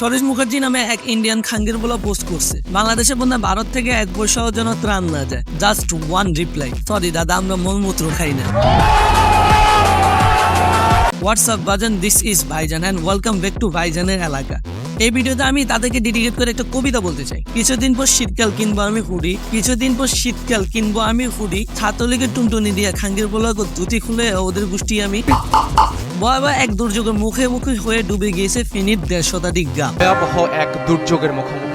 সরেশ মুখার্জি নামে এক ইন্ডিয়ান খাঙ্গের বলা পোস্ট করছে। বাংলাদেশে বন্ধা ভারত থেকে এক পয়সাও যেন ত্রাণ না যায়। জাস্ট ওয়ান রিপ্লাই সরি দাদা, আমরা মলমূত্র খাই না। হোয়াটসঅ্যাপ বাজান দিস ইজ ভাইজান অ্যান্ড ওয়েলকাম ব্যাক টু ভাইজানের এলাকা। এই ভিডিওতে আমি তাদেরকে ডেডিকেট করে একটা কবিতা বলতে চাই। কিছুদিন পর শীতকাল কিনবো আমি হুডি, কিছুদিন পর শীতকাল কিনবো আমি হুডি। ছাত্রলীগের টুনটুনি দিয়ে খাঙ্গের বলা ধুতি খুলে ওদের গোষ্ঠী আমি ভয়াবহ এক দুর্যোগের মুখে মুখে হয়ে ডুবে গিয়েছে ফিনির দেড় শতাধিক গ্রাম। ভয়াবহ এক দুর্যোগের মুখোমুখি।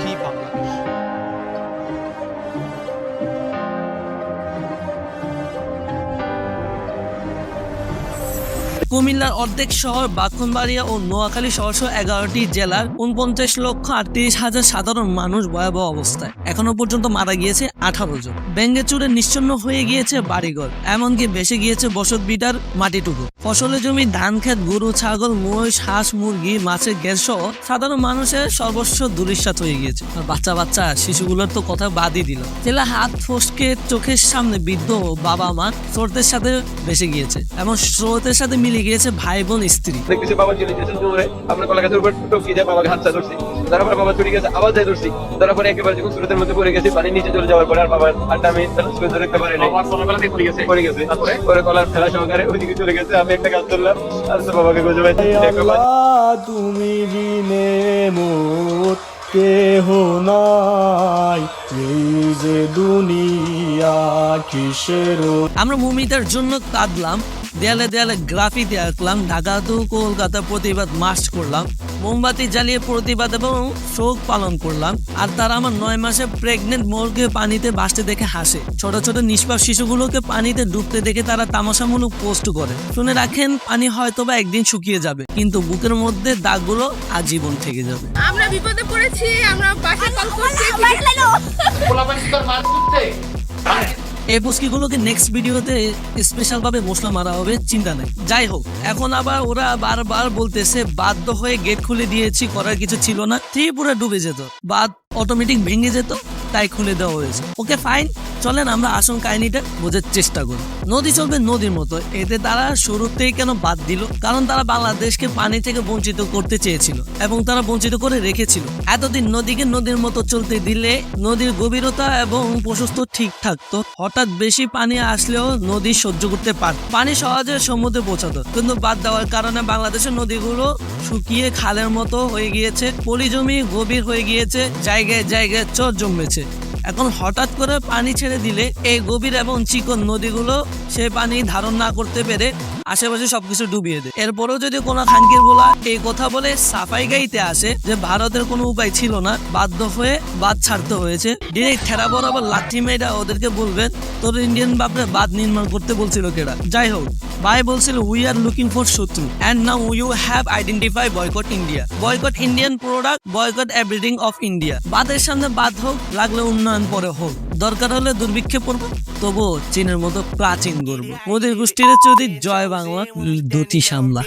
কুমিল্লার অর্ধেক শহর বাখনবাড়িয়া ও নোয়াখালী সহ এগারোটি জেলার উনপঞ্চাশ লক্ষ আটত্রিশ হাজার সাধারণ মানুষ ভয়াবহ অবস্থায়। এখনও পর্যন্ত মারা গিয়েছে আঠারো জন। ব্যাঙ্গে চুরে নিশ্চন্ন হয়ে গিয়েছে বাড়িঘর, এমনকি ভেসে গিয়েছে বসত বিটার মাটিটুকু। ফসলের জমি, ধান ক্ষেত, গরু, ছাগল, মহিষ, হাঁস, মুরগি, মাছের গ্যাস সহ সাধারণ মানুষের সর্বস্ব দুরিশ্বাত হয়ে গিয়েছে। আর বাচ্চা বাচ্চা শিশুগুলোর তো কথা বাদই দিল। ছেলে হাত ফসকে চোখের সামনে বৃদ্ধ বাবা মা স্রোতের সাথে ভেসে গিয়েছে। এবং স্রোতের সাথে মিলে গিয়েছে ভাই বোন স্ত্রী। দেখতেছি বাবা চলে গেছে দৌড়ে আপনার কলা গাছের উপর টপকি দিয়ে বাবাকে হাতটা ধরছি তারপর বাবা চলে গেছে আবার যাই ধরছি। তারপরে একেবারে যখন স্রোতের মধ্যে পড়ে গেছি পানি নিচে চলে যাওয়ার পরে আর বাবার হাতটা আমি ধরে রাখতে পারি নাই পড়ে গেছে। পড়ে গেছে। তারপরে? পরে কলার ফেলা সহকারে ওইদিকে চলে গেছে আমি একটা গাছ ধরলাম আর তো বাবাকে খুঁজে পাইছি তুমি বিনে মোর কেহ নাই। এই যে দুনিয়া কিসের আমরা মমিতার জন্য কাঁদলাম দেয়ালে দেয়ালে গ্রাফিতি আঁকলাম ঢাকা টু কলকাতা প্রতিবাদ মার্চ করলাম মোমবাতি জ্বালিয়ে প্রতিবাদ এবং শোক পালন করলাম আর তারা আমার নয় মাসে প্রেগনেন্ট মোরকে পানিতে ভাসতে দেখে হাসে। ছোট ছোট নিষ্পাপ শিশুগুলোকে পানিতে ডুবতে দেখে তারা তামাশামূলক পোস্ট করে। শুনে রাখেন পানি হয়তোবা একদিন শুকিয়ে যাবে কিন্তু বুকের মধ্যে দাগগুলো আজীবন থেকে যাবে। আমরা বিপদে পড়েছি আমরা পাশে কল করছি। এই পুস্কিগুলোকে নেক্সট ভিডিওতে স্পেশাল ভাবে মশলা মারা হবে, চিন্তা নেই। যাই হোক, এখন আবার ওরা বারবার বলতেছে, বাধ্য হয়ে গেট খুলে দিয়েছি, করার কিছু ছিল না। ত্রিপুরা ডুবে যেত। বাদ অটোমেটিক ভেঙে যেত, তাই খুলে দেওয়া হয়েছে। ওকে ফাইন চলেন, আমরা আসল কাহিনীটা বোঝার চেষ্টা করি। নদী চলবে নদীর মতো। এতে তারা শুরুতেই কেন বাদ দিল? কারণ তারা বাংলাদেশকে পানি থেকে বঞ্চিত করতে চেয়েছিল এবং তারা বঞ্চিত করে রেখেছিল। এতদিন নদীকে নদীর মতো চলতে দিলে নদীর গভীরতা এবং প্রশস্ত ঠিক থাকতো হঠাৎ বেশি পানি আসলেও নদী সহ্য করতে পারত পানি সহজে সমুদ্রে পৌঁছাতো। কিন্তু বাদ দেওয়ার কারণে বাংলাদেশের নদীগুলো শুকিয়ে খালের মতো হয়ে গিয়েছে পলি জমি গভীর হয়ে গিয়েছে, জায়গায় জায়গায় চর জমেছে। এখন হঠাৎ করে পানি ছেড়ে দিলে এই গভীর এবং চিকন নদীগুলো সে পানি ধারণ না করতে পেরে আশেপাশে সবকিছু ডুবিয়ে দেয়। এরপরেও যদি কোনো খানকির বলা এই কথা বলে সাফাই গাইতে আসে যে ভারতের কোনো উপায় ছিল না, বাধ্য হয়ে বাদ ছাড়তে হয়েছে। ডিরেক্ট ঠেরা বরাবর লাঠি মেয়েরা ওদেরকে বলবেন, তোর ইন্ডিয়ান বাপরে বাদ নির্মাণ করতে বলছিল কেরা যাই হোক, ভাই বলছিল উই আর লুকিং ফর শত্রু and now you have identify boycott India boycott Indian product boycott everything of India বাদের সামনে বাদ হোক, লাগলে উন্নয়ন পরে হোক। দরকার হলে দুর্ভিক্ষে পড়ব। তবুও চীনের মতো প্রাচীন গর্ব। মোদীর গোষ্ঠীর যদি জয় বাংলা দুটি সামলা।